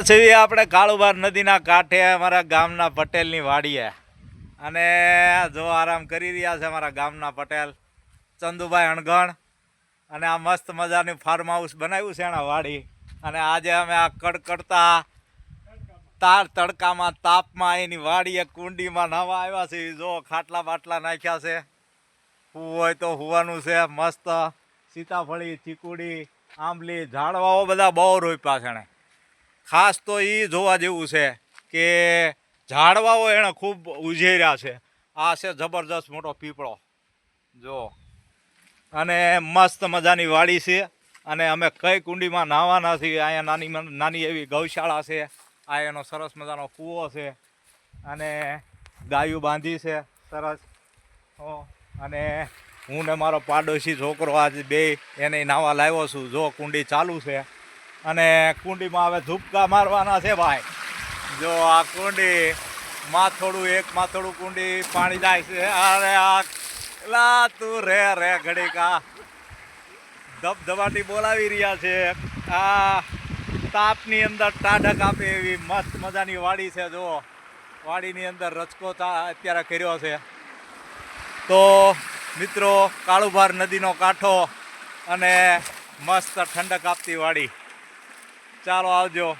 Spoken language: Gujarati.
છીએ આપણે કાળુબાર નદીના કાંઠે અમારા ગામના પટેલની વાડીએ. અને જો આરામ કરી રહ્યા છે અમારા ગામના પટેલ, ચંદુભાઈ અણગણ, અને આ મસ્ત મજાનું ફાર્મ હાઉસ બનાવ્યું છે એના વાડી. અને આજે અમે આ કડકડતા તાર તડકામાં તાપમાં એની વાડીએ કુંડીમાં નવા આવ્યા છે. જો ખાટલા બાટલા નાખ્યા છે. હું હોય તો હુવાનું છે. મસ્ત સીતાફળી, ચીકુડી, આંબલી, ઝાડવાઓ બધા બહુ રોપ્યા છે એણે. ખાસ તો એ જોવા જેવું છે કે ઝાડવાઓ એણે ખૂબ ઉજેર્યા છે. આ છે જબરજસ્ત મોટો પીપળો. જો. અને મસ્ત મજાની વાડી છે અને અમે કઈ કુંડીમાં નાહવાના છીએ, અહીંયા નાની નાની એવી ગૌશાળા છે, આ એનો સરસ મજાનો કૂવો છે અને ગાયું બાંધી છે, સરસ. અને હું ને મારો પાડોશી છોકરો આજે બે એને નાવા લાવ્યો છું, જો કુંડી ચાલુ છે. અને કુંડીમાં હવે ધૂપકા મારવાના છે ભાઈ. જો આ કુંડી માથોડું, એક માથોડું કુંડી પાણી જાય છે. અરે આ તું રે રે ઘડીકા ધબધબાટી બોલાવી રહ્યા છે. આ તાપની અંદર ટાઢક આપે એવી મસ્ત મજાની વાડી છે, જો. વાડીની અંદર રચકો અત્યારે કર્યો છે. તો મિત્રો, કાળુભાર નદીનો કાંઠો અને મસ્ત ઠંડક આપતી વાડી. ચાલો આવજો.